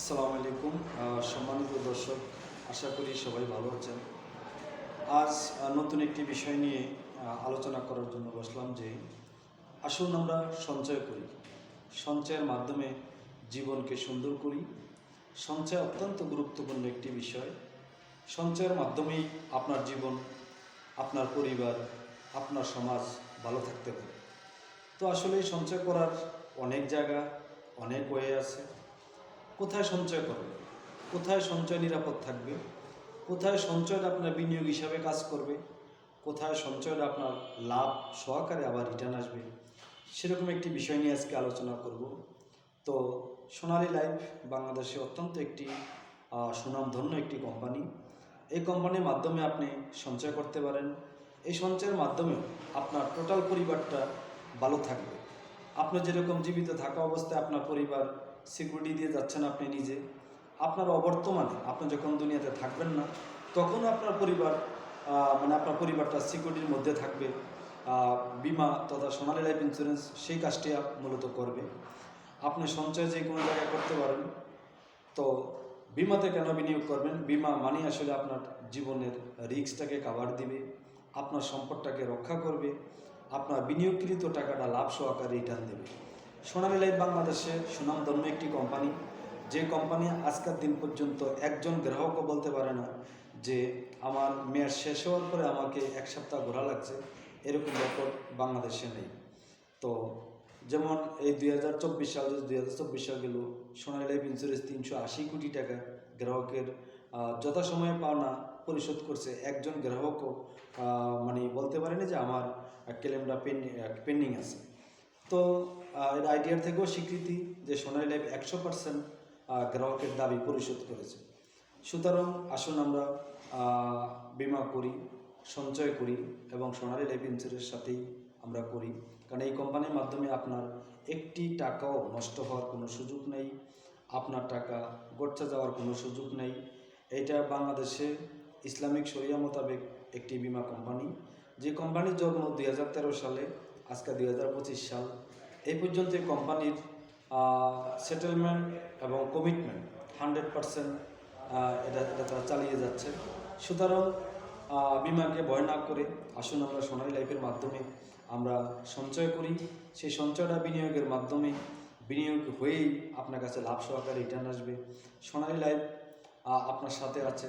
আসসালামু আলাইকুম। সম্মানিত দর্শক, আশা করি সবাই ভালো আছেন। আজ নতুন একটি বিষয় নিয়ে আলোচনা করার জন্য বসলাম যে, আসুন আমরা সঞ্চয় করি। সঞ্চয়ের মাধ্যমে জীবনকে সুন্দর করি। সঞ্চয় অত্যন্ত গুরুত্বপূর্ণ একটি বিষয়। সঞ্চয়ের মাধ্যমেই আপনার জীবন, আপনার পরিবার, আপনার সমাজ ভালো থাকতে পারে। তো আসলে সঞ্চয় করার অনেক জায়গা, অনেক ওয়ে আছে। কোথায় সঞ্চয় করবে? কোথায় সঞ্চয় নিরাপদ থাকবে? কোথায় সঞ্চয়টা আপনার বিনিয়োগ হিসাবে কাজ করবে? কোথায় সঞ্চয়টা আপনার লাভ সহকারে আবার রিটার্ন আসবে? সেরকম একটি বিষয় নিয়ে আজকে আলোচনা করব। তো সোনালি লাইফ বাংলাদেশে অত্যন্ত একটি সুনামধন্য একটি কোম্পানি এই কোম্পানির মাধ্যমে আপনি সঞ্চয় করতে পারেন। এই সঞ্চয়ের মাধ্যমে আপনার টোটাল পরিবারটা ভালো থাকবে। আপনার যেরকম জীবিত থাকা অবস্থায় আপনার পরিবার সিকিউরিটি দিয়ে যাচ্ছেন আপনি নিজে। আপনার অবর্তমানে আপনি যখন দুনিয়াতে থাকবেন না তখন আপনার পরিবার মানে আপনার পরিবারটা সিকিউরিটির মধ্যে থাকবে। বিমা তথা সোনালী লাইফ ইন্স্যুরেন্স সেই কাজটি মূলত করবে। আপনি সঞ্চয় যে কোনো জায়গায় করতে পারেন। তো বিমাতে কেন বিনিয়োগ করবেন? বিমা মানে আসলে আপনার জীবনের রিস্কটাকে কাভার দিবে, আপনার সম্পদটাকে রক্ষা করবে, আপনার বিনিয়োগকৃত টাকাটা লাভ সহকারে রিটার্ন দেবে। সোনালী লাইফ বাংলাদেশে সুনামধন্য একটি কোম্পানি যে কোম্পানি আজকের দিন পর্যন্ত একজন গ্রাহকও বলতে পারে না যে আমার মেয়াদ শেষ হওয়ার পরে আমাকে এক সপ্তাহ ঘোরা লাগছে। এরকম রেকর্ড বাংলাদেশে নেই। তো যেমন এই দুই হাজার চব্বিশ সাল দুই হাজার চব্বিশ সাল গেল, সোনালী লাইফ ইন্স্যুরেন্স তিনশো আশি কোটি টাকা গ্রাহকের যথাসময়ে পাওনা পরিশোধ করছে। একজন গ্রাহকও মানে বলতে পারেনি যে আমার ক্লেমটা পেন্ডিং আছে। তো এর আইডিয়ার থেকেও স্বীকৃতি যে সোনালী লাইফ একশো পার্সেন্ট গ্রাহকের দাবি পরিশোধ করেছে। সুতরাং আসুন আমরা বিমা করি, সঞ্চয় করি এবং সোনালী লাইফ ইন্স্যুরেন্সের সাথেই আমরা করি। কারণ এই কোম্পানির মাধ্যমে আপনার একটি টাকাও নষ্ট হওয়ার কোনো সুযোগ নেই, আপনার টাকা গচ্ছা যাওয়ার কোনো সুযোগ নেই। এটা বাংলাদেশে ইসলামিক শরিয়া মোতাবেক একটি বিমা কোম্পানি। যে কোম্পানির জন্ম দুই সালে আজকে দু হাজার পঁচিশ সাল। এই পর্যন্ত কোম্পানির সেটেলমেন্ট এবং কমিটমেন্ট হান্ড্রেড পারসেন্ট এটা এটা তারা চালিয়ে যাচ্ছে। সুতরাং বিমাকে ভয় না করে আসুন আমরা সোনালী লাইফের মাধ্যমে আমরা সঞ্চয় করি। সেই সঞ্চয়টা বিনিয়োগের মাধ্যমে, বিনিয়োগ হয়েই আপনার কাছে লাভ সহকারে রিটার্ন আসবে। সোনালী লাইফ আপনার সাথে আছে।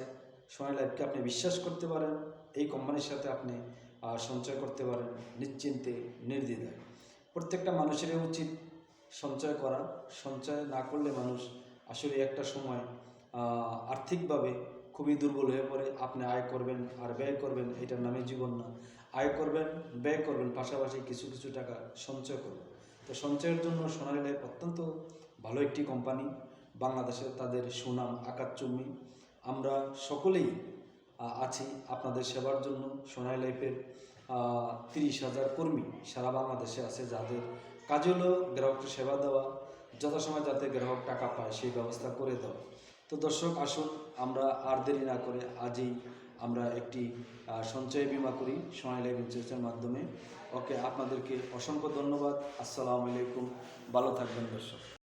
সোনালী লাইফকে আপনি বিশ্বাস করতে পারেন। এই কোম্পানির সাথে আপনি সঞ্চয় করতে পারেন নিশ্চিন্তে, নির্দ্বিধায়। প্রত্যেকটা মানুষেরই উচিত সঞ্চয় করা। সঞ্চয় না করলে মানুষ আসলে একটা সময় আর্থিকভাবে খুবই দুর্বল হয়ে পড়ে। আপনি আয় করবেন আর ব্যয় করবেন, এটার নামে জীবন না। আয় করবেন, ব্যয় করবেন, পাশাপাশি কিছু কিছু টাকা সঞ্চয় করবেন। তো সঞ্চয়ের জন্য সোনালী লাইফ অত্যন্ত ভালো একটি কোম্পানি বাংলাদেশে তাদের সুনাম আকাশচুম্বী আমরা সকলেই আছি আপনাদের সেবার জন্য সোনাই লাইফের তিরিশ হাজার কর্মী সারা বাংলাদেশে আছে যাদের কাজ হলো গ্রাহককে সেবা দেওয়া, যথাসময় যাতে গ্রাহক টাকা পায় সেই ব্যবস্থা করে দেওয়া। তো দর্শক, আসুন আমরা আর দেরি না করে আজই আমরা একটি সঞ্চয় বিমা করি সোনালী লাইফ ইন্স্যুরেন্সের মাধ্যমে। ওকে, আপনাদেরকে অসংখ্য ধন্যবাদ। আসসালামু আলাইকুম। ভালো থাকবেন দর্শক।